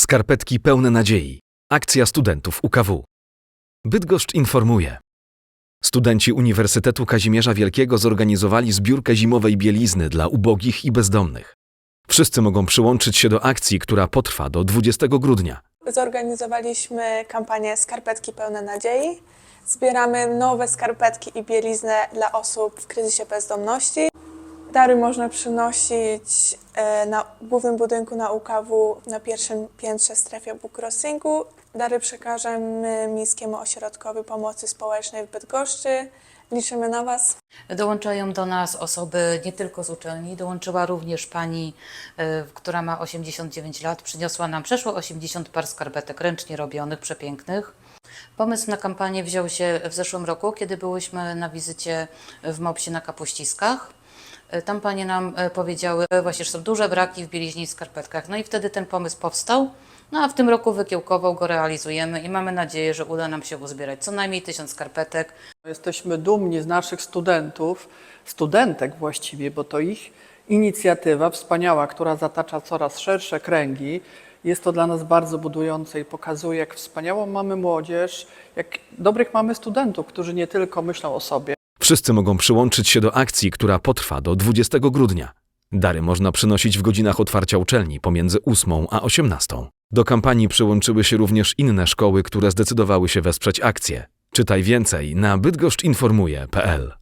Skarpetki pełne nadziei. Akcja studentów UKW. Bydgoszcz informuje. Studenci Uniwersytetu Kazimierza Wielkiego zorganizowali zbiórkę zimowej bielizny dla ubogich i bezdomnych. Wszyscy mogą przyłączyć się do akcji, która potrwa do 20 grudnia. Zorganizowaliśmy kampanię Skarpetki pełne nadziei. Zbieramy nowe skarpetki i bieliznę dla osób w kryzysie bezdomności. Dary można przynosić e, na głównym budynku na UKW na pierwszym piętrze strefie bookcrossingu. Dary przekażemy Miejskiemu Ośrodkowi Pomocy Społecznej w Bydgoszczy. Liczymy na Was. Dołączają do nas osoby nie tylko z uczelni, dołączyła również pani, e, która ma 89 lat, przyniosła nam przeszło 80 par skarpetek ręcznie robionych, przepięknych. Pomysł na kampanię wziął się w zeszłym roku, kiedy byłyśmy na wizycie w Mopsie na Kapuściskach. E, Tam panie nam e, powiedziały właśnie, że są duże braki w bieliźnie i skarpetkach. No i wtedy ten pomysł powstał. No a w tym roku wykiełkowo go realizujemy i mamy nadzieję, że uda nam się uzbierać co najmniej tysiąc skarpetek. Jesteśmy dumni z naszych studentów, studentek właściwie, bo to ich inicjatywa wspaniała, która zatacza coraz szersze kręgi. Jest to dla nas bardzo budujące i pokazuje, jak wspaniałą mamy młodzież, jak dobrych mamy studentów, którzy nie tylko myślą o sobie, Wszyscy mogą przyłączyć się do akcji, która potrwa do 20 grudnia. Dary można przynosić w godzinach otwarcia uczelni pomiędzy 8 a 18. Do kampanii przyłączyły się również inne szkoły, które zdecydowały się wesprzeć akcję. Czytaj więcej na bydgoszczynformuje.pl